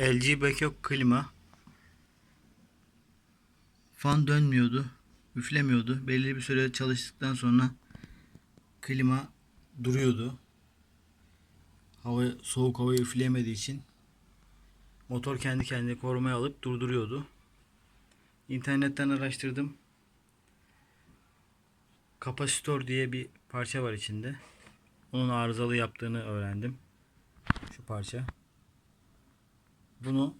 LG Backup klima. Fan dönmüyordu. Üflemiyordu. Belli bir süre çalıştıktan sonra klima duruyordu. Hava soğuk havayı üfleyemediği için motor kendi kendine korumaya alıp durduruyordu. İnternetten araştırdım. Kapasitör diye bir parça var içinde. Onun arızalı yaptığını öğrendim. Şu parça. Bunu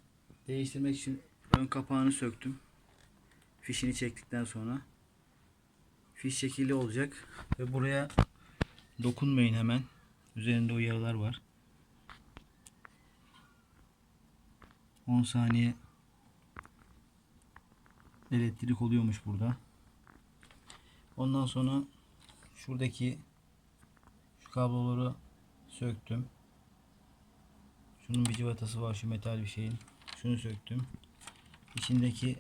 değiştirmek için ön kapağını söktüm. Fişini çektikten sonra fiş şekilli olacak ve buraya dokunmayın hemen. Üzerinde uyarılar var. 10 saniye elektrik oluyormuş burada. Ondan sonra şuradaki şu kabloları söktüm. Şunun bir civatası var şu metal bir şeyin. Şunu söktüm. İçindeki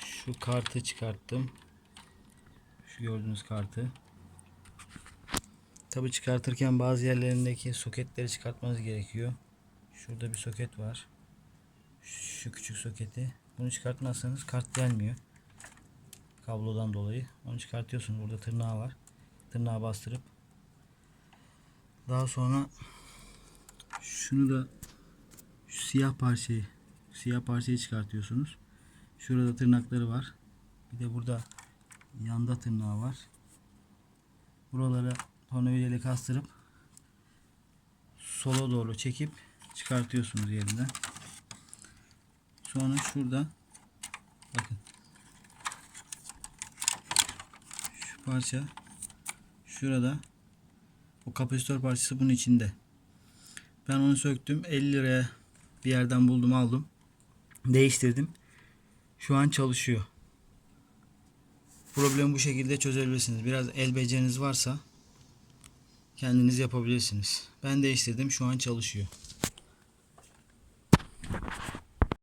şu kartı çıkarttım. Şu gördüğünüz kartı. Tabi çıkartırken bazı yerlerindeki soketleri çıkartmanız gerekiyor. Şurada bir soket var. Şu küçük soketi. Bunu çıkartmazsanız kart gelmiyor. Kablodan dolayı. Onu çıkartıyorsun. Burada tırnağı var. Tırnağı bastırıp daha sonra şunu da şu siyah parçayı siyah parçayı çıkartıyorsunuz. Şurada tırnakları var. Bir de burada yanda tırnağı var. Buraları tornavidayla kastırıp sola doğru çekip çıkartıyorsunuz yerinden. Sonra şurada bakın şu parça şurada bu kapasitör parçası bunun içinde. Ben onu söktüm. 50 liraya bir yerden buldum aldım. Değiştirdim. Şu an çalışıyor. Problemi bu şekilde çözebilirsiniz. Biraz el beceriniz varsa kendiniz yapabilirsiniz. Ben değiştirdim. Şu an çalışıyor.